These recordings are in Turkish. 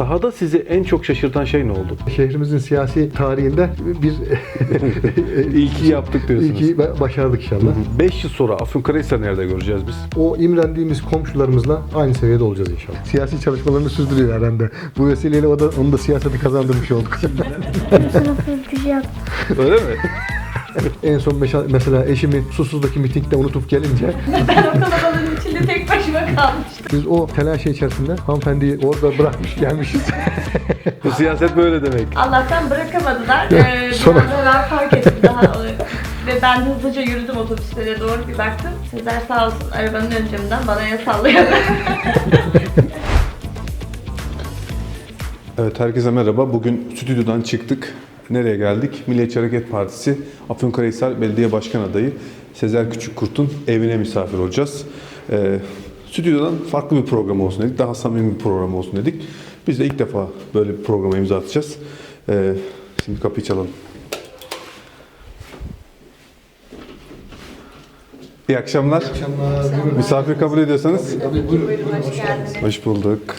Sahada sizi en çok şaşırtan şey ne oldu? Şehrimizin siyasi tarihinde bir İlki yaptık diyorsunuz. ilki ba- başardık inşallah. 5 yıl sonra Afyonkarahisar nerede göreceğiz biz? O imrendiğimiz komşularımızla aynı seviyede olacağız inşallah. Siyasi çalışmalarını sürdürüyor herhalde. Bu vesileyle o da, onu da siyaseti kazandırmış olduk. Öyle mi? en son mesela eşimi susuz'daki mitingde unutup gelince Ben o kalabalığın içinde tek başıma kalmıştım. Biz o telaş içerisinde hanımefendiyi orada bırakmış gelmişiz. Bu siyaset böyle demek. Allah'tan bırakamadılar. Ee, Sonra- ben fark ettim daha. Ve ben hızlıca yürüdüm otobüslere doğru bir baktım. Sezer sağ olsun arabanın ön camından bana el sallıyor. Evet herkese merhaba. Bugün stüdyodan çıktık. Nereye geldik? Milliyetçi Hareket Partisi Afyonkarahisar Belediye Başkan Adayı Sezer Küçükkurt'un evine misafir olacağız. Ee, stüdyodan farklı bir program olsun dedik. Daha samimi bir program olsun dedik. Biz de ilk defa böyle bir programa imza atacağız. Ee, şimdi kapıyı çalalım. İyi akşamlar. Misafir kabul ediyorsanız. Hoş geldiniz. Hoş bulduk.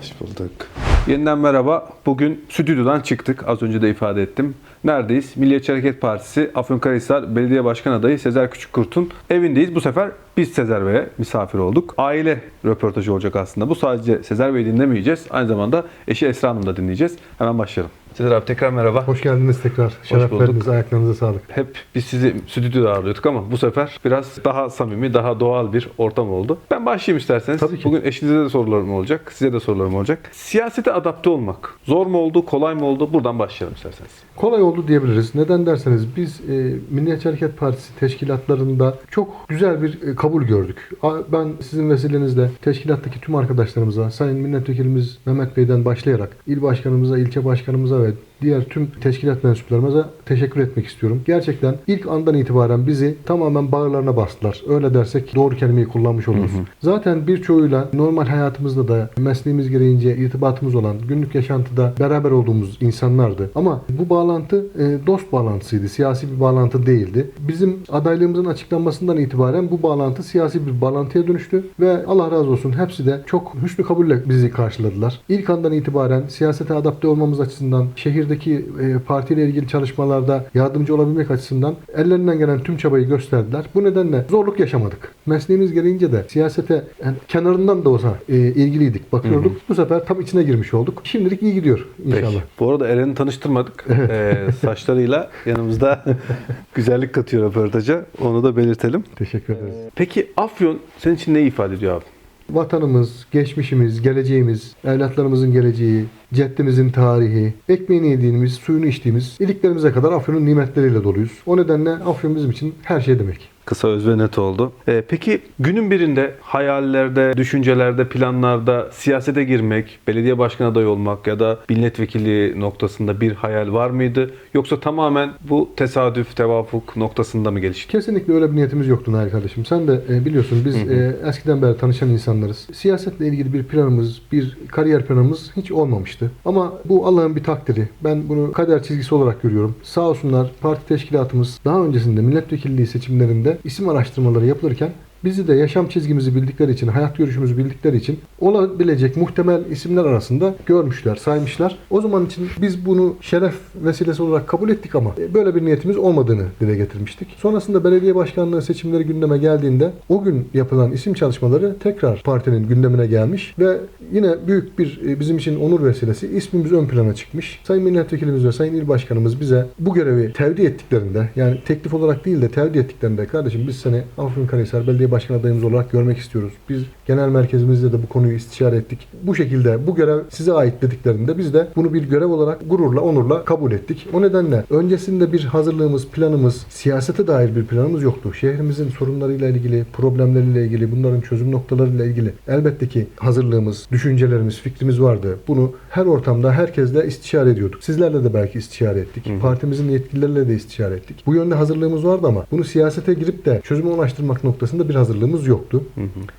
Hoş bulduk. Yeniden merhaba. Bugün stüdyodan çıktık. Az önce de ifade ettim. Neredeyiz? Milliyetçi Hareket Partisi Afyonkarahisar Belediye Başkan Adayı Sezer Küçükkurt'un evindeyiz. Bu sefer biz Sezer Bey'e misafir olduk. Aile röportajı olacak aslında. Bu sadece Sezer Bey'i dinlemeyeceğiz. Aynı zamanda eşi Esra Hanım'ı da dinleyeceğiz. Hemen başlayalım. Sezer abi tekrar merhaba. Hoş geldiniz tekrar. Şeref bulduk. verdiniz. Ayaklarınıza sağlık. Hep biz sizi stüdyoda ağırlıyorduk ama bu sefer biraz daha samimi, daha doğal bir ortam oldu. Ben başlayayım isterseniz. Tabii ki. Bugün eşinize de sorularım olacak, size de sorularım olacak. Siyasete adapte olmak zor mu oldu, kolay mı oldu? Buradan başlayalım isterseniz. Kolay oldu diyebiliriz. Neden derseniz biz e, Milliyetçi Hareket Partisi teşkilatlarında çok güzel bir e, kabul gördük. Ben sizin vesilenizle teşkilattaki tüm arkadaşlarımıza, Sayın Milletvekilimiz Mehmet Bey'den başlayarak il başkanımıza, ilçe başkanımıza ve would. Diğer tüm teşkilat mensuplarımıza teşekkür etmek istiyorum. Gerçekten ilk andan itibaren bizi tamamen bağırlarına bastılar. Öyle dersek doğru kelimeyi kullanmış oluruz. Zaten birçoğuyla normal hayatımızda da mesleğimiz gereğince irtibatımız olan günlük yaşantıda beraber olduğumuz insanlardı. Ama bu bağlantı e, dost bağlantısıydı. Siyasi bir bağlantı değildi. Bizim adaylığımızın açıklanmasından itibaren bu bağlantı siyasi bir bağlantıya dönüştü ve Allah razı olsun hepsi de çok hüsnü kabulle bizi karşıladılar. İlk andan itibaren siyasete adapte olmamız açısından, şehirdeki e, partiyle ilgili çalışmalarda yardımcı olabilmek açısından ellerinden gelen tüm çabayı gösterdiler. Bu nedenle zorluk yaşamadık. Mesleğimiz gereğince de siyasete yani kenarından da olsa e, ilgiliydik, bakıyorduk. Bu sefer tam içine girmiş olduk. Şimdilik iyi gidiyor inşallah. Peki. Bu arada Eren'i tanıştırmadık. Ee, saçlarıyla yanımızda güzellik katıyor röportaja. Onu da belirtelim. Teşekkür ederiz. Peki Afyon senin için ne ifade ediyor abi? Vatanımız, geçmişimiz, geleceğimiz, evlatlarımızın geleceği, ceddimizin tarihi, ekmeğini yediğimiz, suyunu içtiğimiz, iliklerimize kadar Afyon'un nimetleriyle doluyuz. O nedenle Afyon bizim için her şey demek. Kısa öz ve net oldu. Ee, peki günün birinde hayallerde, düşüncelerde, planlarda siyasete girmek, belediye başkan adayı olmak ya da milletvekili noktasında bir hayal var mıydı? Yoksa tamamen bu tesadüf, tevafuk noktasında mı gelişti? Kesinlikle öyle bir niyetimiz yoktu Nail kardeşim. Sen de e, biliyorsun biz e, eskiden beri tanışan insanlarız. Siyasetle ilgili bir planımız, bir kariyer planımız hiç olmamıştı. Ama bu Allah'ın bir takdiri. Ben bunu kader çizgisi olarak görüyorum. Sağ olsunlar parti teşkilatımız daha öncesinde milletvekilliği seçimlerinde isim araştırmaları yapılırken Bizi de yaşam çizgimizi bildikleri için, hayat görüşümüzü bildikleri için olabilecek muhtemel isimler arasında görmüşler, saymışlar. O zaman için biz bunu şeref vesilesi olarak kabul ettik ama e, böyle bir niyetimiz olmadığını dile getirmiştik. Sonrasında belediye başkanlığı seçimleri gündeme geldiğinde o gün yapılan isim çalışmaları tekrar partinin gündemine gelmiş ve yine büyük bir e, bizim için onur vesilesi ismimiz ön plana çıkmış. Sayın milletvekilimiz ve sayın il başkanımız bize bu görevi tevdi ettiklerinde yani teklif olarak değil de tevdi ettiklerinde kardeşim biz seni Afyonkarahisar Belediye Başkan adayımız olarak görmek istiyoruz. Biz genel merkezimizde de bu konuyu istişare ettik. Bu şekilde bu görev size ait dediklerinde biz de bunu bir görev olarak gururla, onurla kabul ettik. O nedenle öncesinde bir hazırlığımız, planımız, siyasete dair bir planımız yoktu. Şehrimizin sorunlarıyla ilgili, problemleriyle ilgili, bunların çözüm noktalarıyla ilgili elbette ki hazırlığımız, düşüncelerimiz, fikrimiz vardı. Bunu her ortamda herkesle istişare ediyorduk. Sizlerle de belki istişare ettik. Partimizin yetkilileriyle de istişare ettik. Bu yönde hazırlığımız vardı ama bunu siyasete girip de çözüme ulaştırmak noktasında bir hazırlığımız yoktu.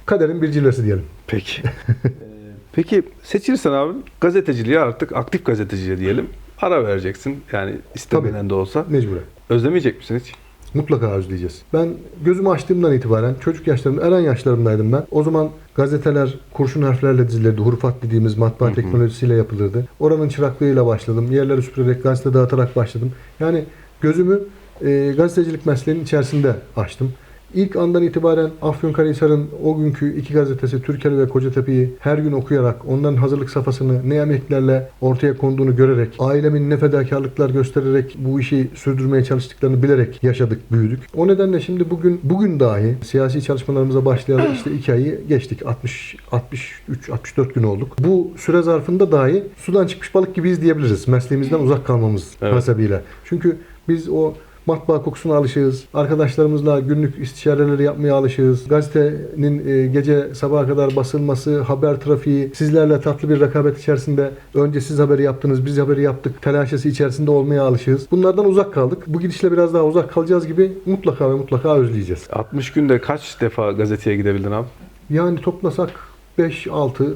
Kaderin bir cilvesi diyelim. Peki. Ee, Peki seçilirsen abi gazeteciliğe artık aktif gazeteciliğe diyelim. Ara vereceksin yani istemeden de olsa. Mecburen. Özlemeyecek misin hiç? Mutlaka özleyeceğiz. Ben gözümü açtığımdan itibaren çocuk yaşlarımda, eren yaşlarımdaydım ben. O zaman Gazeteler kurşun harflerle dizilirdi. Hurufat dediğimiz matbaa teknolojisiyle yapılırdı. Oranın çıraklığıyla başladım. Yerleri süpürerek gazete dağıtarak başladım. Yani gözümü e, gazetecilik mesleğinin içerisinde açtım. İlk andan itibaren Afyonkarahisar'ın o günkü iki gazetesi Türkeli ve Kocatepe'yi her gün okuyarak onların hazırlık safhasını ne emeklerle ortaya konduğunu görerek ailemin ne fedakarlıklar göstererek bu işi sürdürmeye çalıştıklarını bilerek yaşadık, büyüdük. O nedenle şimdi bugün bugün dahi siyasi çalışmalarımıza başlayalı işte iki ayı geçtik. 60 63 64 gün olduk. Bu süre zarfında dahi sudan çıkmış balık gibiyiz diyebiliriz. Mesleğimizden uzak kalmamız Evet. hasebiyle. Çünkü biz o matbaa kokusuna alışığız. Arkadaşlarımızla günlük istişareleri yapmaya alışığız. Gazetenin e, gece sabaha kadar basılması, haber trafiği, sizlerle tatlı bir rekabet içerisinde önce siz haberi yaptınız, biz haberi yaptık telaşesi içerisinde olmaya alışığız. Bunlardan uzak kaldık. Bu gidişle biraz daha uzak kalacağız gibi mutlaka ve mutlaka özleyeceğiz. 60 günde kaç defa gazeteye gidebildin abi? Yani toplasak 5, 6,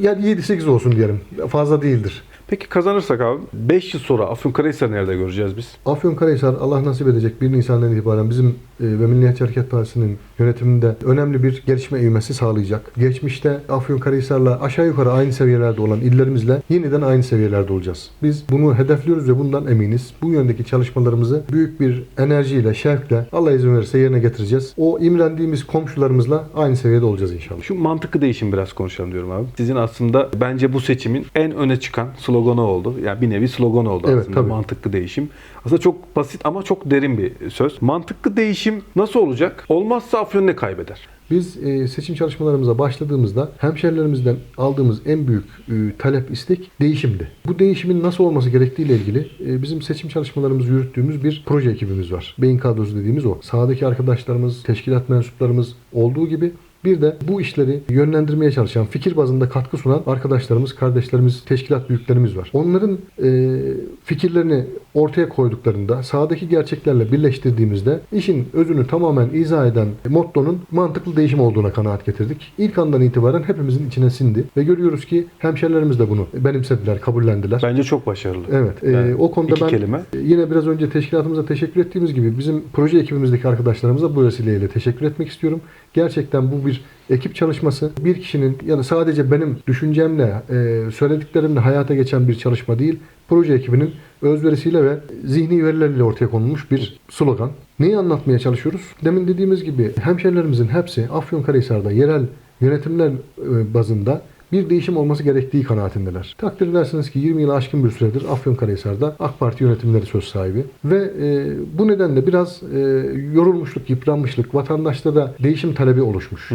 yani 7, 8 olsun diyelim. Fazla değildir. Peki kazanırsak abi 5 yıl sonra Afyonkarahisar'ı nerede göreceğiz biz? Afyonkarahisar Allah nasip edecek 1 Nisan'dan itibaren bizim e, ve Milliyetçi Hareket Partisi'nin yönetiminde önemli bir gelişme ivmesi sağlayacak. Geçmişte Afyonkarahisar'la aşağı yukarı aynı seviyelerde olan illerimizle yeniden aynı seviyelerde olacağız. Biz bunu hedefliyoruz ve bundan eminiz. Bu yöndeki çalışmalarımızı büyük bir enerjiyle, şevkle Allah izin verirse yerine getireceğiz. O imrendiğimiz komşularımızla aynı seviyede olacağız inşallah. Şu mantıklı değişim biraz konuşalım diyorum abi. Sizin aslında bence bu seçimin en öne çıkan sloganı oldu. Yani bir nevi slogan oldu Evet, aslında tabii. mantıklı değişim. Aslında çok basit ama çok derin bir söz. Mantıklı değişim nasıl olacak? Olmazsa Afyon ne kaybeder? Biz e, seçim çalışmalarımıza başladığımızda hemşerilerimizden aldığımız en büyük e, talep, istek değişimdi. Bu değişimin nasıl olması gerektiğiyle ilgili e, bizim seçim çalışmalarımızı yürüttüğümüz bir proje ekibimiz var. Beyin kadrosu dediğimiz o. Sahadaki arkadaşlarımız, teşkilat mensuplarımız olduğu gibi bir de bu işleri yönlendirmeye çalışan, fikir bazında katkı sunan arkadaşlarımız, kardeşlerimiz, teşkilat büyüklerimiz var. Onların e, fikirlerini ortaya koyduklarında, sahadaki gerçeklerle birleştirdiğimizde işin özünü tamamen izah eden mottonun mantıklı değişim olduğuna kanaat getirdik. İlk andan itibaren hepimizin içine sindi ve görüyoruz ki hemşerilerimiz de bunu benimsediler, kabullendiler. Bence çok başarılı. Evet. e, Yani o konuda ben kelime. yine biraz önce teşkilatımıza teşekkür ettiğimiz gibi bizim proje ekibimizdeki arkadaşlarımıza bu vesileyle teşekkür etmek istiyorum. Gerçekten bu bir ekip çalışması. Bir kişinin yani sadece benim düşüncemle, e, söylediklerimle hayata geçen bir çalışma değil. Proje ekibinin özverisiyle ve zihni verileriyle ortaya konulmuş bir slogan. Neyi anlatmaya çalışıyoruz? Demin dediğimiz gibi hemşerilerimizin hepsi Afyonkarahisar'da yerel yönetimler e, bazında bir değişim olması gerektiği kanaatindeler. Takdir edersiniz ki 20 yılı aşkın bir süredir Afyonkarahisar'da AK Parti yönetimleri söz sahibi ve e, bu nedenle biraz e, yorulmuşluk, yıpranmışlık, vatandaşta da değişim talebi oluşmuş.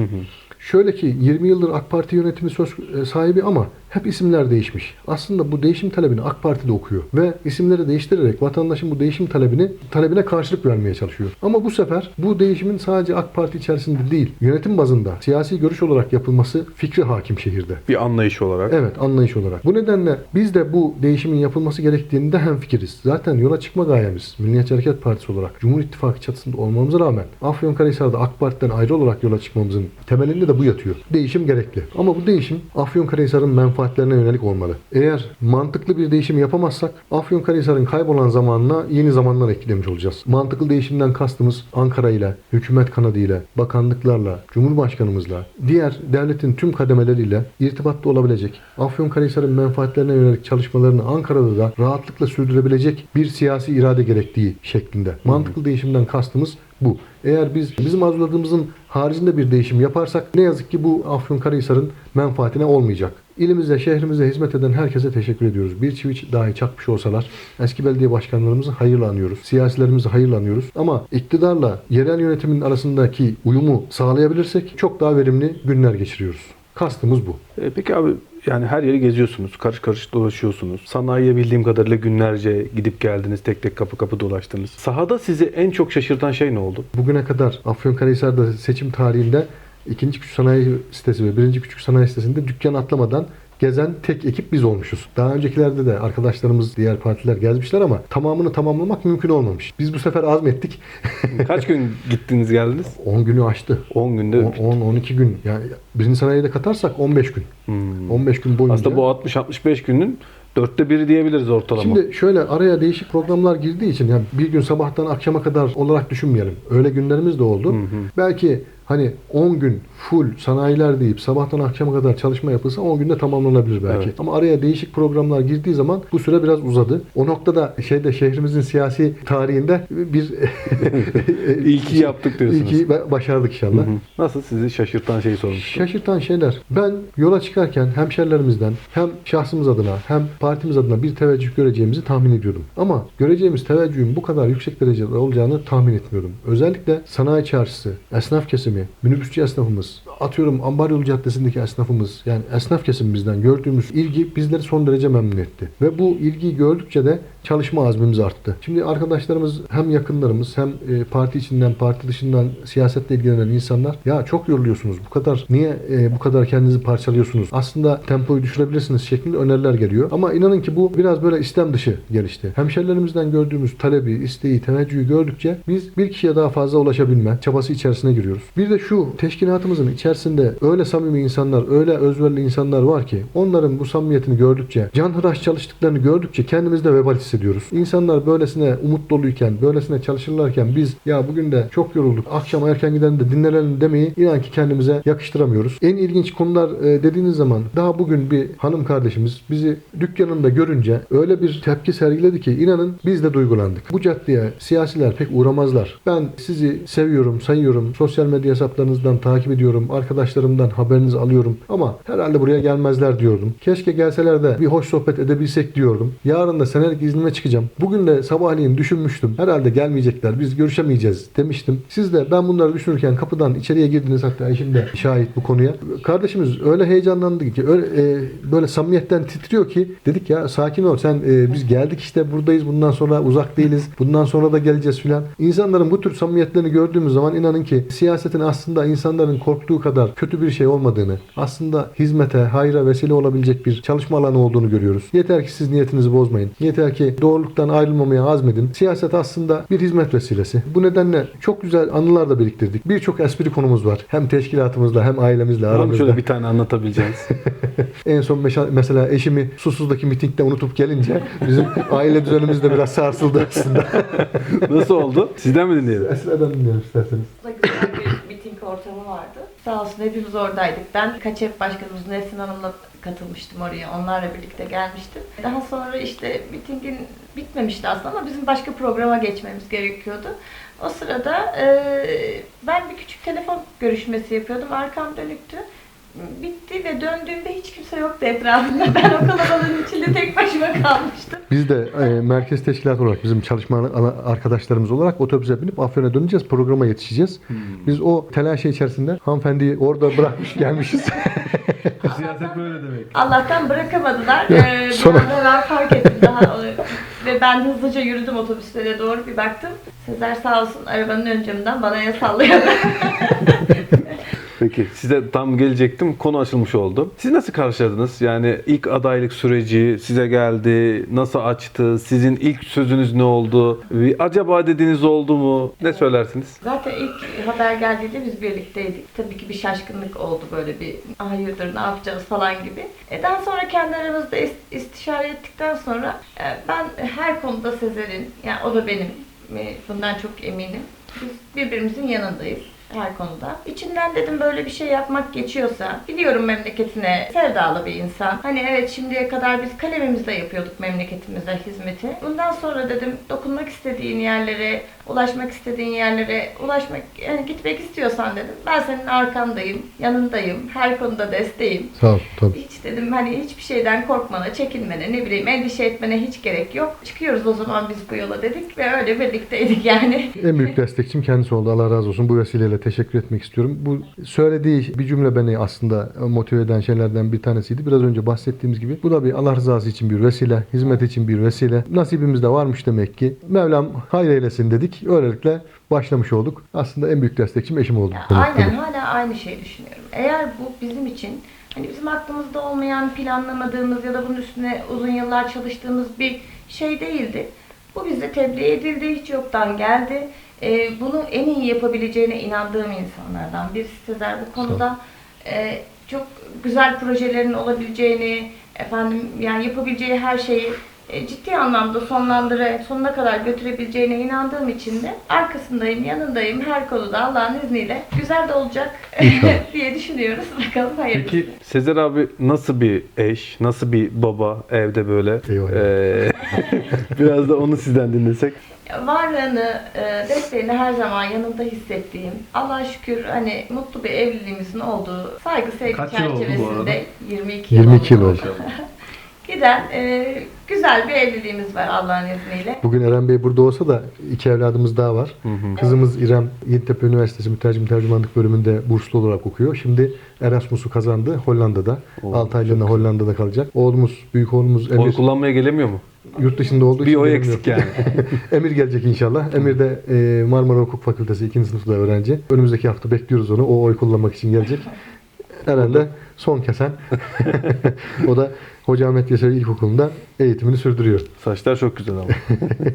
Şöyle ki 20 yıldır AK Parti yönetimi söz e, sahibi ama hep isimler değişmiş. Aslında bu değişim talebini AK Parti de okuyor ve isimleri değiştirerek vatandaşın bu değişim talebini talebine karşılık vermeye çalışıyor. Ama bu sefer bu değişimin sadece AK Parti içerisinde değil, yönetim bazında siyasi görüş olarak yapılması fikri hakim şehirde. Bir anlayış olarak. Evet anlayış olarak. Bu nedenle biz de bu değişimin yapılması gerektiğinde hemfikiriz. Zaten yola çıkma gayemiz Milliyetçi Hareket Partisi olarak Cumhur İttifakı çatısında olmamıza rağmen Afyonkarahisar'da AK Parti'den ayrı olarak yola çıkmamızın temelinde de bu yatıyor. Değişim gerekli. Ama bu değişim Afyonkarahisar'ın menfaatlerine yönelik olmalı. Eğer mantıklı bir değişim yapamazsak Afyonkarahisar'ın kaybolan zamanına yeni zamanlar eklemiş olacağız. Mantıklı değişimden kastımız Ankara ile, hükümet kanadı ile, bakanlıklarla, Cumhurbaşkanımızla, diğer devletin tüm kademeleriyle irtibatta olabilecek, Afyonkarahisar'ın menfaatlerine yönelik çalışmalarını Ankara'da da rahatlıkla sürdürebilecek bir siyasi irade gerektiği şeklinde. Mantıklı değişimden kastımız bu. Eğer biz bizim arzuladığımızın haricinde bir değişim yaparsak ne yazık ki bu Afyonkarahisar'ın menfaatine olmayacak. İlimize, şehrimize hizmet eden herkese teşekkür ediyoruz. Bir çivi dahi çakmış olsalar eski belediye başkanlarımızı hayırla anıyoruz. Siyasilerimizi hayırla anıyoruz. Ama iktidarla yerel yönetimin arasındaki uyumu sağlayabilirsek çok daha verimli günler geçiriyoruz. Kastımız bu. E, peki abi yani her yeri geziyorsunuz, karış karış dolaşıyorsunuz. Sanayiye bildiğim kadarıyla günlerce gidip geldiniz, tek tek kapı kapı dolaştınız. Sahada sizi en çok şaşırtan şey ne oldu? Bugüne kadar Afyonkarahisar'da seçim tarihinde ikinci küçük sanayi sitesi ve birinci küçük sanayi sitesinde dükkan atlamadan gezen tek ekip biz olmuşuz. Daha öncekilerde de arkadaşlarımız diğer partiler gezmişler ama tamamını tamamlamak mümkün olmamış. Biz bu sefer azmettik. Kaç gün gittiniz geldiniz? 10 günü aştı. 10 günde. 10-12 gün. Yani birinci sanayiyi de katarsak 15 gün. Hmm. 15 gün boyunca. Aslında bu 60-65 günün dörtte biri diyebiliriz ortalama. Şimdi şöyle araya değişik programlar girdiği için yani bir gün sabahtan akşama kadar olarak düşünmeyelim. Öyle günlerimiz de oldu. Belki Hani 10 gün full sanayiler deyip sabahtan akşama kadar çalışma yapılsa 10 günde tamamlanabilir belki. Evet. Ama araya değişik programlar girdiği zaman bu süre biraz uzadı. O noktada şeyde şehrimizin siyasi tarihinde bir İlki yaptık diyorsunuz. İlki ba- başardık inşallah. Hı hı. Nasıl sizi şaşırtan şeyi sormuştum. Şaşırtan şeyler. Ben yola çıkarken hemşerilerimizden hem şahsımız adına hem partimiz adına bir teveccüh göreceğimizi tahmin ediyordum. Ama göreceğimiz teveccühün bu kadar yüksek derecede olacağını tahmin etmiyordum. Özellikle sanayi çarşısı, esnaf kesimi, minibüsçü esnafımız, atıyorum Ambaryolu Caddesi'ndeki esnafımız, yani esnaf kesimimizden gördüğümüz ilgi bizleri son derece memnun etti. Ve bu ilgiyi gördükçe de çalışma azmimiz arttı. Şimdi arkadaşlarımız hem yakınlarımız hem e, parti içinden parti dışından siyasetle ilgilenen insanlar ya çok yoruluyorsunuz bu kadar niye e, bu kadar kendinizi parçalıyorsunuz aslında tempoyu düşürebilirsiniz şeklinde öneriler geliyor. Ama inanın ki bu biraz böyle istem dışı gelişti. Hemşerilerimizden gördüğümüz talebi, isteği, teveccühü gördükçe biz bir kişiye daha fazla ulaşabilme çabası içerisine giriyoruz. Bir de şu teşkilatımızın içerisinde öyle samimi insanlar, öyle özverili insanlar var ki onların bu samimiyetini gördükçe, canhıraş çalıştıklarını gördükçe kendimizde vebal hissediyoruz. İnsanlar böylesine umut doluyken, böylesine çalışırlarken biz ya bugün de çok yorulduk, akşam erken gidelim de dinlenelim demeyi inan ki kendimize yakıştıramıyoruz. En ilginç konular e, dediğiniz zaman daha bugün bir hanım kardeşimiz bizi dükkanında görünce öyle bir tepki sergiledi ki inanın biz de duygulandık. Bu caddeye siyasiler pek uğramazlar. Ben sizi seviyorum, sayıyorum. Sosyal medya hesaplarınızdan takip ediyorum. Arkadaşlarımdan haberinizi alıyorum. Ama herhalde buraya gelmezler diyordum. Keşke gelseler de bir hoş sohbet edebilsek diyordum. Yarın da senelik iznime çıkacağım. Bugün de sabahleyin düşünmüştüm. Herhalde gelmeyecekler. Biz görüşemeyeceğiz demiştim. Siz de ben bunları düşünürken kapıdan içeriye girdiniz hatta eşim de şahit bu konuya. Kardeşimiz öyle heyecanlandı ki öyle e, böyle samimiyetten titriyor ki dedik ya sakin ol sen e, biz geldik işte buradayız bundan sonra uzak değiliz. Bundan sonra da geleceğiz filan. İnsanların bu tür samimiyetlerini gördüğümüz zaman inanın ki siyasetin aslında insanların korktuğu kadar kötü bir şey olmadığını, aslında hizmete, hayra vesile olabilecek bir çalışma alanı olduğunu görüyoruz. Yeter ki siz niyetinizi bozmayın. Yeter ki doğruluktan ayrılmamaya azmedin. Siyaset aslında bir hizmet vesilesi. Bu nedenle çok güzel anılar da biriktirdik. Birçok espri konumuz var. Hem teşkilatımızla hem ailemizle Var mı aramızda. şöyle bir tane anlatabileceğiniz? En son mesela eşimi Susuz'daki mitingde unutup gelince bizim aile düzenimiz de biraz sarsıldı aslında. Nasıl oldu? Sizden mi dinleyelim? Esra'dan dinleyelim isterseniz. Miting ortamı vardı. Sağ olsun hepimiz oradaydık. Ben Kaçep Başkanımız Nesrin Hanım'la katılmıştım oraya. Onlarla birlikte gelmiştim. Daha sonra işte mitingin bitmemişti aslında ama bizim başka programa geçmemiz gerekiyordu. O sırada eee, ben bir küçük telefon görüşmesi yapıyordum. Arkam dönüktü. Bitti ve döndüğümde hiç kimse yoktu etrafımda. Ben o kalabalığın içinde tek başıma kalmıştım. Biz de e, merkez teşkilat olarak bizim çalışma arkadaşlarımız olarak otobüse binip Afyon'a döneceğiz. Programa yetişeceğiz. Biz o telaşı içerisinde hanımefendiyi orada bırakmış gelmişiz. Siyaset böyle demek. Allah'tan bırakamadılar. Ee, Sonra- ben fark ettim daha ve ben hızlıca yürüdüm otobüslere doğru bir baktım. Sezer sağ olsun arabanın ön camından bana el sallıyor. Peki size tam gelecektim. Konu açılmış oldu. Siz nasıl karşıladınız? Yani ilk adaylık süreci size geldi. Nasıl açtı? Sizin ilk sözünüz ne oldu? Bir acaba dediğiniz oldu mu? Ne söylersiniz? Zaten ilk haber geldiğinde biz birlikteydik. Tabii ki bir şaşkınlık oldu böyle bir hayırdır ne yapacağız falan gibi. E, daha sonra kendi aramızda is- istişare ettikten sonra e, ben her konuda Sezer'in, yani o da benim, e, bundan çok eminim. Biz birbirimizin yanındayız her konuda. İçimden dedim böyle bir şey yapmak geçiyorsa, biliyorum memleketine sevdalı bir insan. Hani evet şimdiye kadar biz kalemimizle yapıyorduk memleketimize hizmeti. Bundan sonra dedim dokunmak istediğin yerlere, ulaşmak istediğin yerlere ulaşmak, yani gitmek istiyorsan dedim. Ben senin arkandayım, yanındayım, her konuda desteğim. Sağ ol. Tabii. Hiç dedim hani hiçbir şeyden korkmana, çekinmene, ne bileyim endişe etmene hiç gerek yok. Çıkıyoruz o zaman biz bu yola dedik ve öyle birlikteydik yani. En büyük destekçim kendisi oldu. Allah razı olsun. Bu vesileyle teşekkür etmek istiyorum. Bu söylediği bir cümle beni aslında motive eden şeylerden bir tanesiydi. Biraz önce bahsettiğimiz gibi. Bu da bir Allah rızası için bir vesile, hizmet için bir vesile. Nasibimizde varmış demek ki. Mevlam hayır eylesin dedik. Öylelikle başlamış olduk. Aslında en büyük destekçim eşim oldu. Ya aynen hala aynı şeyi düşünüyorum. Eğer bu bizim için hani bizim aklımızda olmayan, planlamadığımız ya da bunun üstüne uzun yıllar çalıştığımız bir şey değildi. Bu bize tebliğ edildi, hiç yoktan geldi. Ee, bunu en iyi yapabileceğine inandığım insanlardan birisi Sezer bu konuda. Ee, çok güzel projelerin olabileceğini, efendim yani yapabileceği her şeyi e, ciddi anlamda sonlandıra, sonuna kadar götürebileceğine inandığım için de arkasındayım, yanındayım. Her konuda Allah'ın izniyle güzel de olacak diye düşünüyoruz. Bakalım hayırlısı. Peki Sezer abi nasıl bir eş, nasıl bir baba evde böyle? Ee, biraz da onu sizden dinlesek. Varlığını, e, desteğini her zaman yanımda hissettiğim, Allah'a şükür hani mutlu bir evliliğimizin olduğu saygı sevgi Kaç yıl oldu bu çerçevesinde arada? 22 yıl 22 yıl oldu. Giden e, güzel bir evliliğimiz var Allah'ın izniyle. Bugün Eren Bey burada olsa da iki evladımız daha var. Kızımız İrem Yeditepe Üniversitesi Mütercim Tercümanlık bölümünde burslu olarak okuyor. Şimdi Erasmus'u kazandı Hollanda'da. Oo, 6 aylığına Hollanda'da kalacak. Oğlumuz, büyük oğlumuz Oy Emir kullanmaya gelemiyor mu? yurt dışında olduğu Bir için oy gelemiyor. eksik yani. Emir gelecek inşallah. Emir de e, Marmara Hukuk Fakültesi 2. sınıfta öğrenci. Önümüzdeki hafta bekliyoruz onu. O oy kullanmak için gelecek. Eren de son kesen. o da Hoca Ahmet Yesevi İlkokulu'nda eğitimini sürdürüyor. Saçlar çok güzel ama.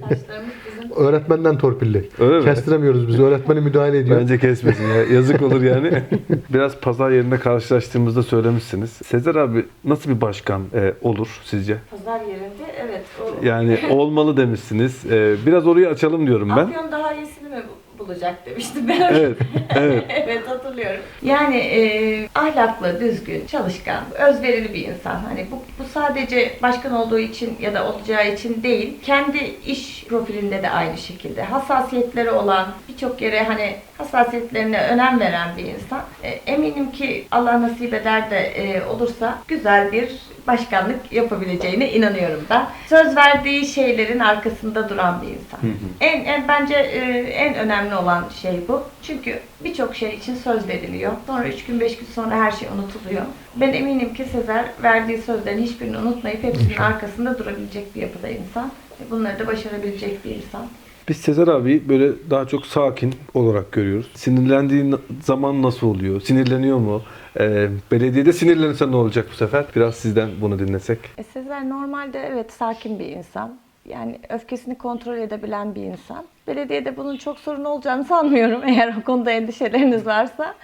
Saçlarımız bizim Öğretmenden torpilli. Öyle mi? Kestiremiyoruz biz. Öğretmeni müdahale ediyor. Bence kesmesin ya. Yazık olur yani. Biraz pazar yerinde karşılaştığımızda söylemişsiniz. Sezer abi nasıl bir başkan e, olur sizce? pazar yerinde evet. O, Yani olmalı demişsiniz. E, biraz orayı açalım diyorum ben. Afyon daha iyisini mi bulacak demiştim ben. Evet, evet. evet hatırlıyorum. Yani e, ahlaklı, düzgün, çalışkan, özverili bir insan. Hani bu, bu sadece başkan olduğu için ya da olacağı için değil. Kendi iş profilinde de aynı şekilde. Hassasiyetleri olan, birçok yere hani hassasiyetlerine önem veren bir insan. E, eminim ki Allah nasip eder de e, olursa güzel bir başkanlık yapabileceğine inanıyorum ben. Söz verdiği şeylerin arkasında duran bir insan. En, en bence e, en önemli olan şey bu. Çünkü birçok şey için söz veriliyor. Sonra 3 gün 5 gün sonra her şey unutuluyor. Ben eminim ki Sezer verdiği sözlerin hiçbirini unutmayıp hepsinin arkasında durabilecek bir yapıda insan. Ve Bunları da başarabilecek bir insan. Biz Sezer abi böyle daha çok sakin olarak görüyoruz. Sinirlendiği zaman nasıl oluyor? Sinirleniyor mu? E, belediyede sinirlenirse ne olacak bu sefer? Biraz sizden bunu dinlesek. E, Sezer normalde evet sakin bir insan. Yani öfkesini kontrol edebilen bir insan. Belediyede bunun çok sorun olacağını sanmıyorum eğer o konuda endişeleriniz varsa.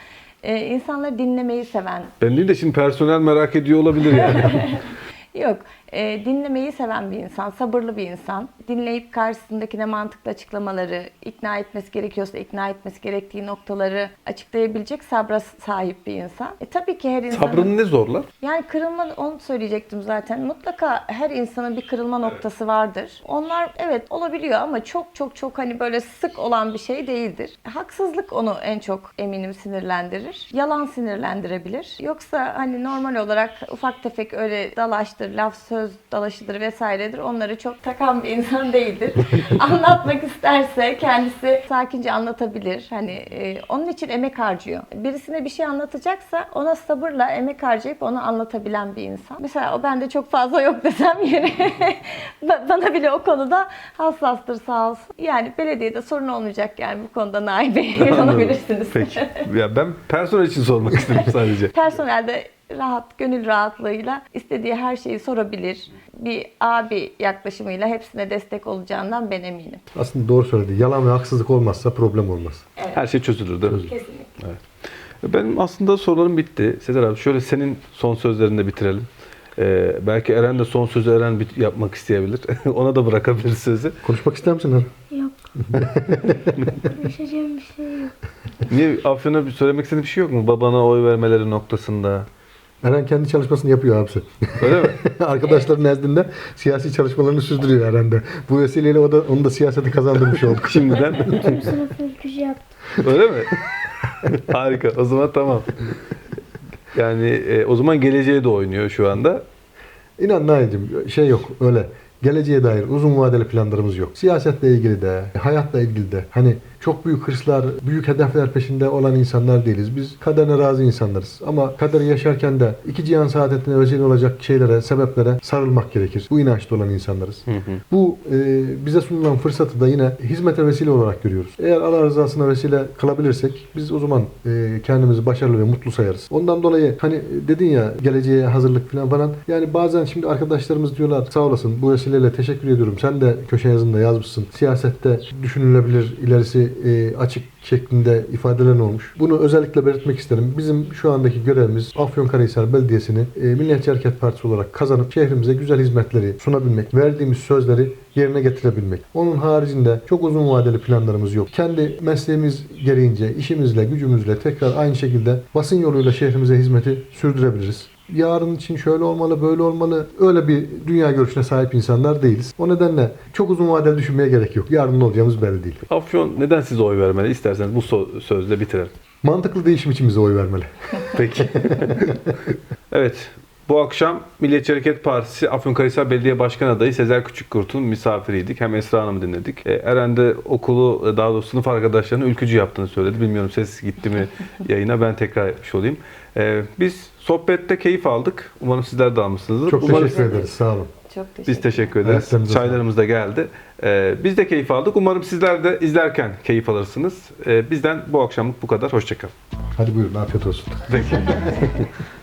E, insanları dinlemeyi seven Ben değil de şimdi personel merak ediyor olabilir yani. Yok, e, dinlemeyi seven bir insan, sabırlı bir insan. Dinleyip karşısındakine mantıklı açıklamaları, ikna etmesi gerekiyorsa ikna etmesi gerektiği noktaları açıklayabilecek sabra sahip bir insan. E, tabii ki her insanın... Sabrını ne zorlar? Yani kırılma, onu söyleyecektim zaten. Mutlaka her insanın bir kırılma noktası vardır. Onlar evet olabiliyor ama çok çok çok hani böyle sık olan bir şey değildir. Haksızlık onu en çok eminim sinirlendirir. Yalan sinirlendirebilir. Yoksa hani normal olarak ufak tefek öyle dalaştır, laf söz dalaşıdır vesairedir. Onları çok takan bir insan değildir. Anlatmak isterse kendisi sakince anlatabilir. Hani e, onun için emek harcıyor. Birisine bir şey anlatacaksa ona sabırla emek harcayıp onu anlatabilen bir insan. Mesela o bende çok fazla yok desem yeri Ba- bana bile o konuda hassastır sağ olsun. Yani belediyede sorun olmayacak yani bu konuda Nail Bey Anladım. olabilirsiniz. Peki. Ya ben personel için sormak istedim sadece. Personelde rahat, gönül rahatlığıyla istediği her şeyi sorabilir. Bir abi yaklaşımıyla hepsine destek olacağından ben eminim. Aslında doğru söyledi. Yalan ve haksızlık olmazsa problem olmaz. Her şey çözülür değil mi? Kesinlikle. Benim aslında sorularım bitti. Sezer abi şöyle senin son sözlerini de bitirelim. Ee, belki Eren de son sözü Eren bit- yapmak isteyebilir. Ona da bırakabiliriz sözü. Konuşmak ister misin Eren? Yok. Konuşacağım bir şey yok. Niye Afyon'a bir söylemek istediğin bir şey yok mu? Babana oy vermeleri noktasında. Eren kendi çalışmasını yapıyor abisi. Öyle mi? Arkadaşların nezdinde siyasi çalışmalarını sürdürüyor Eren de. Bu vesileyle o da, onu da siyasete kazandırmış olduk. Şimdiden. Tüm sınıf ülkücü yaptım. Öyle mi? Harika. O zaman tamam. Yani e, o zaman geleceğe de oynuyor şu anda. İnan Nail'cim şey yok öyle. Geleceğe dair uzun vadeli planlarımız yok. Siyasetle ilgili de, hayatla ilgili de. Hani çok büyük hırslar, büyük hedefler peşinde olan insanlar değiliz. Biz kaderine razı insanlarız. Ama kaderi yaşarken de iki cihan saadetine vesile olacak şeylere, sebeplere sarılmak gerekir. Bu inançta olan insanlarız. Bu e, bize sunulan fırsatı da yine hizmete vesile olarak görüyoruz. Eğer Allah rızasına vesile kılabilirsek biz o zaman e, kendimizi başarılı ve mutlu sayarız. Ondan dolayı hani dedin ya geleceğe hazırlık falan falan. Yani bazen şimdi arkadaşlarımız diyorlar sağ olasın bu vesile vesileyle teşekkür ediyorum. Sen de köşe yazında yazmışsın. Siyasette düşünülebilir ilerisi e, açık şeklinde ifadelerin olmuş. Bunu özellikle belirtmek isterim. Bizim şu andaki görevimiz Afyonkarahisar Belediyesi'ni e, Milliyetçi Hareket Partisi olarak kazanıp şehrimize güzel hizmetleri sunabilmek, verdiğimiz sözleri yerine getirebilmek. Onun haricinde çok uzun vadeli planlarımız yok. Kendi mesleğimiz gereğince işimizle, gücümüzle tekrar aynı şekilde basın yoluyla şehrimize hizmeti sürdürebiliriz. Yarın için şöyle olmalı, böyle olmalı. Öyle bir dünya görüşüne sahip insanlar değiliz. O nedenle çok uzun vadeli düşünmeye gerek yok. Yarın ne olacağımız belli değil. Afyon neden size oy vermeli? İsterseniz bu so- sözle bitirelim. Mantıklı değişim için bize oy vermeli. Peki. evet. Bu akşam Milliyetçi Hareket Partisi Afyonkarahisar Belediye Başkan Adayı Sezer Küçükkurt'un misafiriydik. Hem Esra Hanım'ı dinledik. E, Eren de okulu, e, daha doğrusu sınıf arkadaşlarının ülkücü yaptığını söyledi. Bilmiyorum ses gitti mi yayına ben tekrar etmiş olayım. E, biz sohbette keyif aldık. Umarım sizler de almışsınızdır. Çok Umarım teşekkür ederiz. Sağ olun. Çok teşekkür biz teşekkür ederiz. Ayaklarınıza Çaylarımız da geldi. E, biz de keyif aldık. Umarım sizler de izlerken keyif alırsınız. Bizden bu akşamlık bu kadar. Hoşçakalın. Hadi buyurun afiyet olsun. Peki.